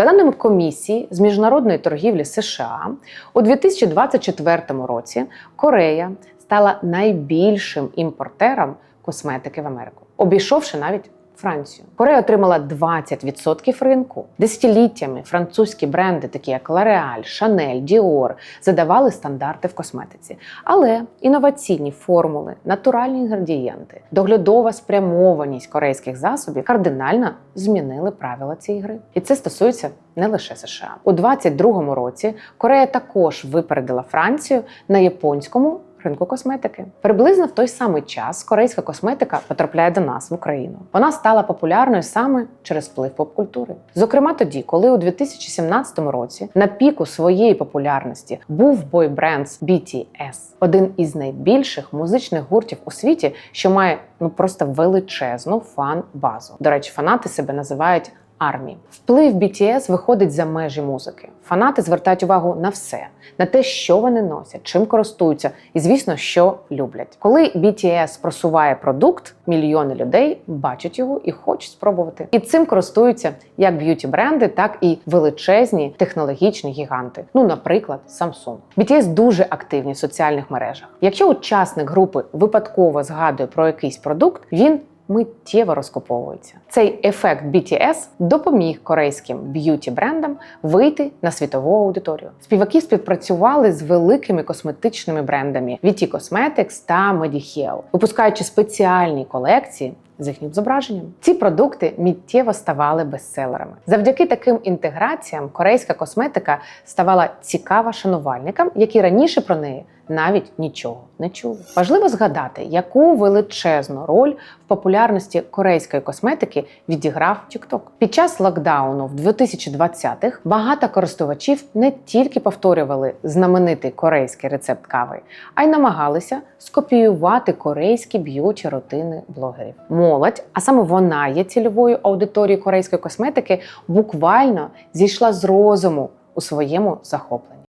За даними комісії з міжнародної торгівлі США, у 2024 році Корея стала найбільшим імпортером косметики в Америку, обійшовши навіть Францію. Корея отримала 20% ринку. Десятиліттями французькі бренди, такі як L'Oréal, Chanel, Dior, задавали стандарти в косметиці. Але інноваційні формули, натуральні інгредієнти, доглядова спрямованість корейських засобів кардинально змінили правила цієї гри. І це стосується не лише США. У 2022 році Корея також випередила Францію на японському ринку косметики. Приблизно в той самий час корейська косметика потрапляє до нас в Україну. Вона стала популярною саме через вплив поп-культури. Зокрема, тоді, коли у 2017 році на піку своєї популярності був бойбренд BTS, один із найбільших музичних гуртів у світі, що має ну просто величезну фан-базу. До речі, фанати себе називають армії. Вплив BTS виходить за межі музики. Фанати звертають увагу на все, на те, що вони носять, чим користуються, і звісно, що люблять. Коли BTS просуває продукт, мільйони людей бачать його і хочуть спробувати. І цим користуються як б'юті бренди, так і величезні технологічні гіганти. Ну, наприклад, Samsung. BTS дуже активні в соціальних мережах. Якщо учасник групи випадково згадує про якийсь продукт, він миттєво розкуповується. Цей ефект BTS допоміг корейським б'юті брендам вийти на світову аудиторію. Співаки співпрацювали з великими косметичними брендами VT Cosmetics та Mediheal, випускаючи спеціальні колекції. З їхнім зображенням ці продукти миттєво ставали бестселерами. Завдяки таким інтеграціям корейська косметика ставала цікава шанувальникам, які раніше про неї навіть нічого не чули. Важливо згадати, яку величезну роль в популярності корейської косметики відіграв TikTok. Під час локдауну в 2020-х багато користувачів не тільки повторювали знаменитий корейський рецепт кави, а й намагалися скопіювати корейські б'юті рутини блогерів. Молодь, а саме вона є цільовою аудиторією корейської косметики, буквально зійшла з розуму у своєму захопленні.